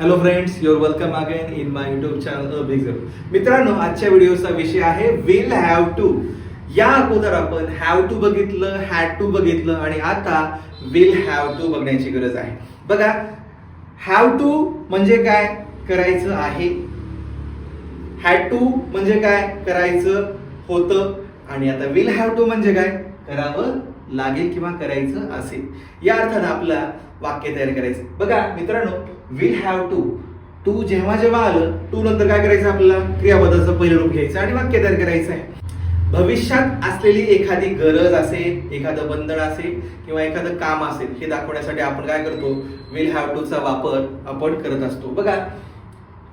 Hello friends your welcome again in my YouTube channel big मित्रांनो आजच्या व्हिडिओचा विषय आहे विल हॅव टू या अगोदर आपण हॅव टू बघितलं हॅड टू बघितलं आणि आता विल हॅव टू बघण्याची गरज आहे. बघा हॅव टू म्हणजे काय करायचं आहे? हॅड टू म्हणजे काय करायचं होतं? आणि आता विल हॅव टू म्हणजे काय करावं लागेल किंवा करायचं असेल. या अर्थानं आपला वाक्य तयार करायचं. बघा मित्रांनो विल हॅव टू टू जेव्हा जेव्हा आलं टू नंतर काय करायचं आपल्याला? क्रियापदाचं पहिलं रूप घ्यायचं आणि वाक्य तयार करायचं आहे. भविष्यात असलेली एखादी गरज असेल एखादं बंधन असेल किंवा एखादं काम असेल हे दाखवण्यासाठी आपण काय करतो? विल हॅव टू चा वापर आपण करत असतो. बघा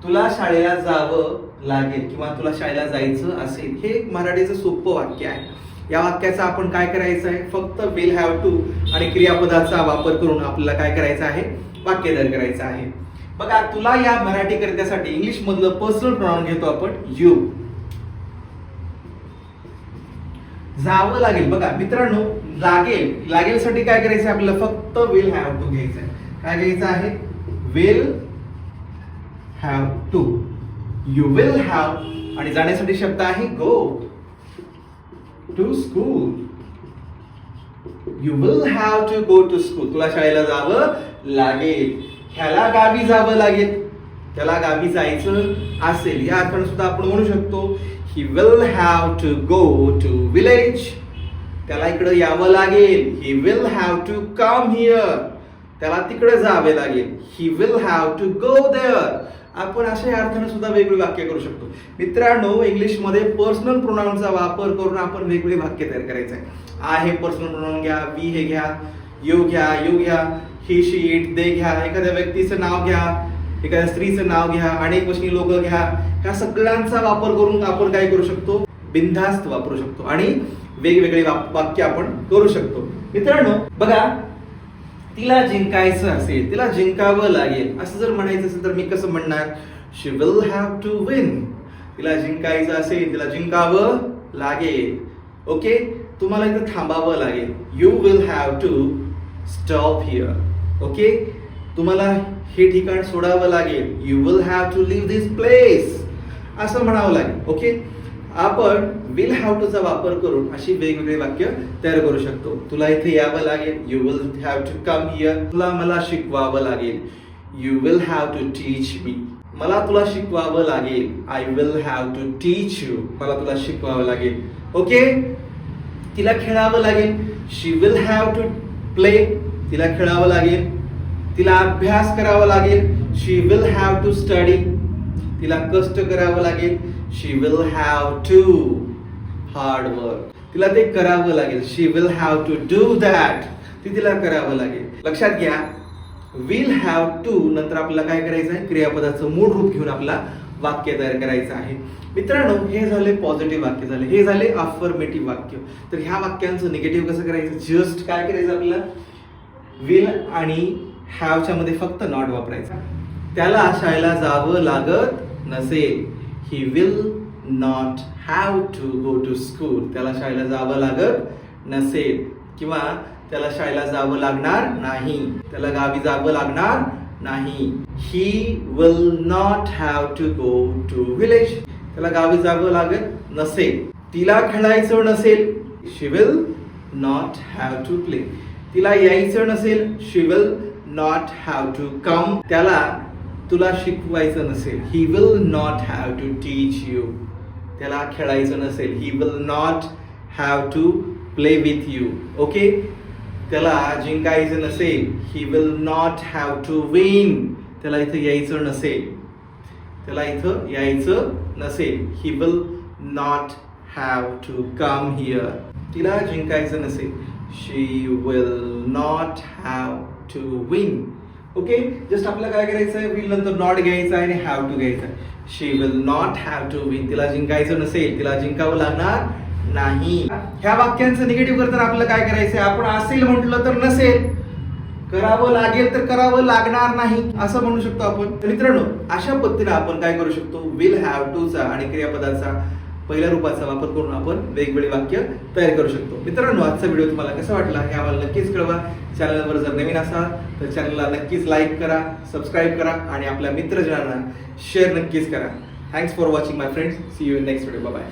तुला शाळेला जावं लागेल किंवा तुला शाळेला जायचं असेल हे एक मराठीचं सोपं वाक्य आहे. या वाक्याचा आपण काय करायचं आहे? फक्त विल हॅव टू आणि क्रियापदाचा वापर करून आपल्याला काय करायचं आहे? वाक्य तयार करायचं आहे. बघा तुला या मराठी करण्यासाठी इंग्लिश मधलं पर्सनल प्रॉन घेतो आपण यू जावं लागेल. बघा मित्रांनो लागेल. लागेल साठी काय करायचं आपल्याला फक्त विल हॅव टू घ्यायचं आहे. काय घ्यायचं आहे? Will have to you will have आणि जाण्यासाठी शब्द आहे go to school you will have to go to school तुला शाळेला जावं लागेल. ह्याला गावी जावं लागेल. त्याला गावी जायचं असेल. या आपण सुद्धा आपण म्हणू शकतो he will have to go to village त्याला इकडे यावं लागेल. He will have to come here त्याला तिकडे जावे लागेल. He will have to go there आपण अशा अर्थाने सुद्धा वेगळी वाक्य करू शकतो. मित्रांनो इंग्लिशमध्ये पर्सनल प्रोनाऊनचा वापर करून आपण वेगवेगळे वाक्य तयार करायचं आहे. हे पर्सनल प्रोनाऊन घ्या वी हे घ्या यू घ्या यू घ्या ही शी इट दे घ्या एखाद्या व्यक्तीचं नाव घ्या एखाद्या स्त्रीचं नाव घ्या अनेक वचनी लोक घ्या. ह्या सगळ्यांचा वापर करून आपण काय करू शकतो? बिनधास्त वापरू शकतो. आणि वेगवेगळे वाक्य आपण करू शकतो. मित्रांनो बघा तिला जिंकायचं असेल तिला जिंकावं लागेल असं जर म्हणायचं असेल तर मी कसं म्हणणार? She will have to win तिला जिंकायचं असेल तिला जिंकावं लागेल. ओके तुम्हाला इथं थांबावं लागेल. You will have to stop here okay तुम्हाला हे ठिकाण सोडावं लागेल. You will have to leave this place असं म्हणावं लागेल. ओके आपण विल हॅव टू चा वापर करून अशी वेगवेगळी वाक्य तयार करू शकतो. तुला इथे यावं लागेल you will have to come here तुला मला शिकवावं लागेल you will have to teach मी मला तुला शिकवावं लागेल I will have to teach you मला तुला शिकवावं लागेल. ओके तिला खेळावं लागेल she will have to play तिला खेळावं लागेल. तिला अभ्यास करावा लागेल she will have to study तिला कष्ट करावं लागेल she will have to hard work तिला ते करावं लागेल. She will have to do that ती तिला करावं लागेल. लक्षात घ्या. विल हॅव टू नंतर आपल्याला काय करायचं आहे? क्रियापदाचं मूळ रूप घेऊन आपला वाक्य तयार करायचं आहे. मित्रांनो हे झाले पॉझिटिव्ह वाक्य झाले. हे झाले अफर्मेटिव्ह वाक्य. तर ह्या वाक्यांचं निगेटिव्ह कसं करायचं? जस्ट काय करायचं आपल्याला? विल आणि हॅवच्या मध्ये फक्त नॉट वापरायचा. त्याला शाळेला जावं लागत नसेल. He will not have to go to school त्याला शाळेला जावं लागत नसेल. किंवा त्याला शाळेला जावं लागणार नाही. त्याला गावी जावं लागणार नाही. He will not have to go to village त्याला गावी जावं लागत नसेल. तिला खेळायचं नसेल she will not have to play तिला यायचं नसेल she will not have to come त्याला तुला शिकवायचं नसेल. He will not have to teach you त्याला खेळायचं नसेल. He will not have to play with you okay त्याला जिंकायचं नसेल. He will not have to win त्याला इथं यायचं नसेल. त्याला इथं यायचं नसेल. He will not have to come here तिला जिंकायचं नसेल. She will not have to win okay just आपल्याला काय करायचं आहे विल नंतर नॉट घ्यायचं आहे आणि हॅव टू घ्यायचं आहे. She will not have to win तिला जिंकायचं नसेल तिला जिंकावं लागणार नाही. ह्या वाक्यांचं निगेटिव्ह करताना आपल्याला काय करायचंय? आपण असेल म्हटलं तर नसेल. करावं लागेल तर करावं लागणार नाही. असं म्हणू शकतो आपण. मित्रांनो अशा पद्धतीने आपण काय करू शकतो? विल हॅव टू चा आणि क्रियापदाचा पहिल्या रूपाचा वापर करून आपण वेगवेगळे वाक्य तयार करू शकतो. मित्रांनो आजचा व्हिडिओ तुम्हाला कसा वाटला हे आम्हाला नक्कीच कळवा. चॅनलवर जर नवीन असाल तर चॅनलला नक्कीच लाईक करा सबस्क्राईब करा आणि आपल्या मित्रजनांना शेअर नक्कीच करा. Thanks for watching my friends see you in next video bye